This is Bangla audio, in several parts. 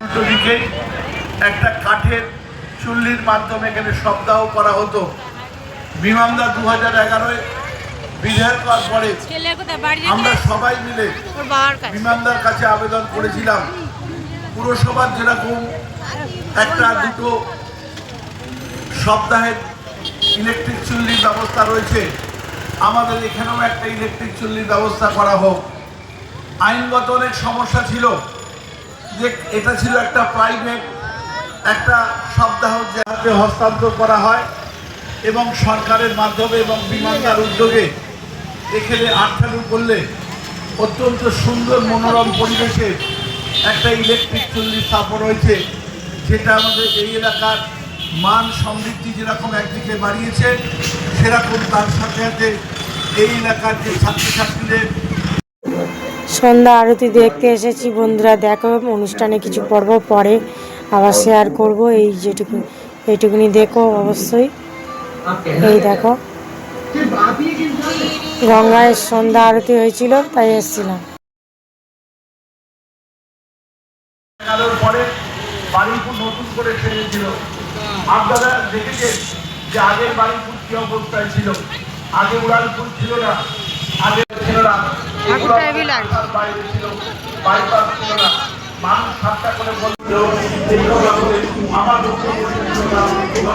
দিকে একটা কাঠের চুল্লির মাধ্যমে এখানে সপ্তাহ করা হতো। বিমানদা দু হাজার এগারোয় বিধায়ক হওয়ার পরে আমরা সবাই মিলে বিমানদার কাছে আবেদন করেছিলাম। পুরসভার যেরকম একটা দুটো সপ্তাহের ইলেকট্রিক চুল্লির ব্যবস্থা রয়েছে আমাদের এখানেও একটা ইলেকট্রিক চুল্লির ব্যবস্থা করা হোক। আইনগত অনেক সমস্যা ছিল। যে এটা ছিল একটা প্রাইভেট একটা সপ্তাহ যে হস্তান্তর করা হয় এবং সরকারের মাধ্যমে এবং বিমানদার উদ্যোগে এখানে আটকানো করলে অত্যন্ত সুন্দর মনোরম পরিবেশে একটা ইলেকট্রিক চুল্লি স্থাপন হয়েছে, যেটা আমাদের এই এলাকার মান সমৃদ্ধি যেরকম একদিকে বাড়িয়েছে, সেরকম তার সাথে সাথে এই এলাকার যে ছাত্রছাত্রীদের সন্ধ্যা আরতি দেখতে এসেছি। বন্ধুরা, দেখো, অনুষ্ঠানে কিছু পর্ব পরে আবার শেয়ার করব। এই যেটুকু, এইটুকুনি দেখো অবশ্যই। এই দেখো, গঙ্গায় সন্ধ্যা আরতি হয়েছিল, তাই এসেছিলাম। আগে উড়ালপুর ছিল না, আগে ছিল না। দুঃখ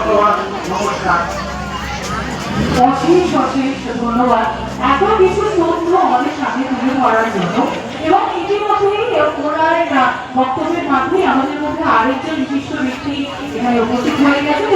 ধন্যবাদ। নমস্কার অশেষ আরেকজন হয়ে গেছে